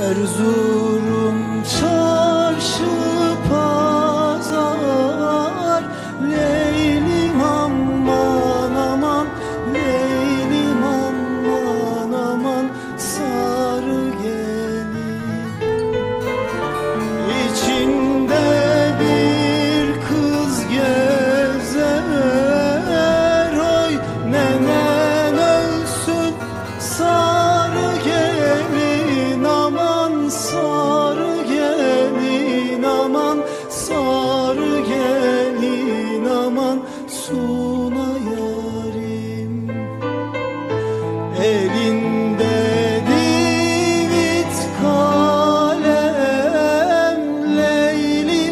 Erzurum çarşı pazar Leylim aman aman Leylim aman aman Sarı gelin. İçinde Sarı gelin aman Suna Elinde divit kalem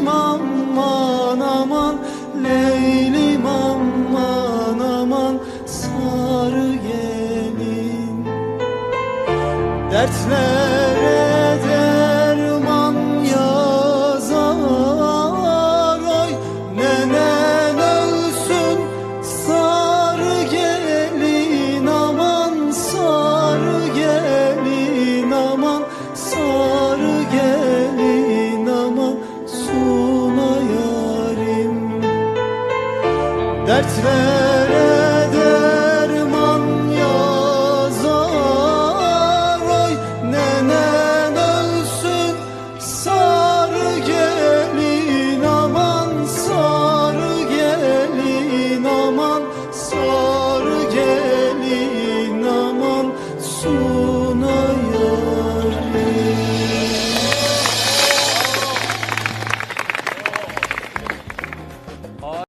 aman aman Leylim aman aman Sarı gelin. Dertlere Dertlere derman yazar. Oy nenen ölsün sarı gelin aman Sarı gelin aman Sarı gelin aman Su